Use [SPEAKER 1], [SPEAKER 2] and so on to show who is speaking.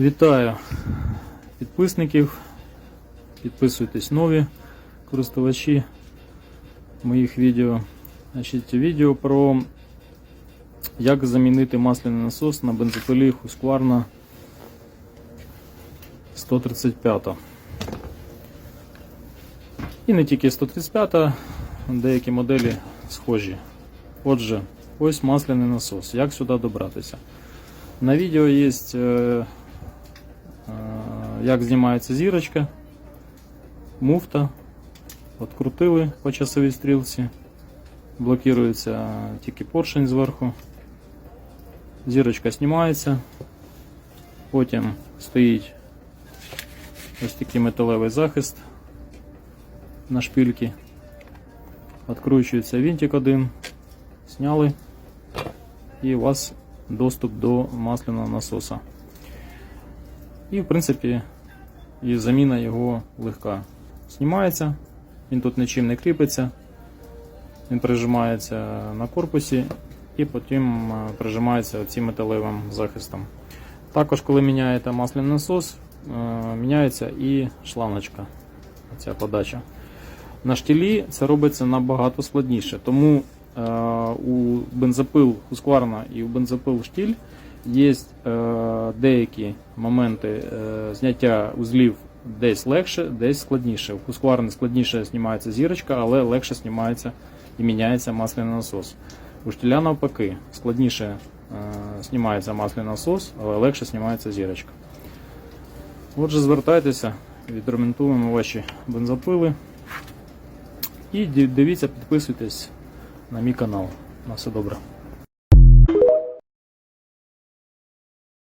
[SPEAKER 1] Вітаю підписників. Підписуйтесь нові користувачі моїх відео. Значить, відео про як замінити масляний насос на бензопилі Husqvarna 135. І не тільки 135, деякі моделі схожі. Отже, ось масляний насос. Як сюди добратися? На відео є, е, як знімається зірочка, муфта. Открутили по часовій стрілці. Блокується тільки поршень зверху. Зірочка знімається. Потім стоїть ось такий металевий захист на шпильки. Откручується винтик один. Сняли. І у вас доступ до масляного насоса. І, в принципі, і заміна його легка. Знімається, він тут нічим не кріпиться, він прижимається на корпусі і потім е, прижимається цим металевим захистом. Також, коли міняєте масляний насос, е, міняється і шланочка, ця подача. На штілі це робиться набагато складніше, тому е, у бензопил Husqvarna і у бензопил штіль є деякі моменти е, зняття узлів десь легше, десь складніше. У Husqvarna складніше знімається зірочка, але легше знімається і міняється масляний насос. У штіля навпаки, складніше е, знімається масляний насос, але легше знімається зірочка. Отже, звертайтеся, відремонтуємо ваші бензопили. І дивіться, підписуйтесь на мій канал. На все добре.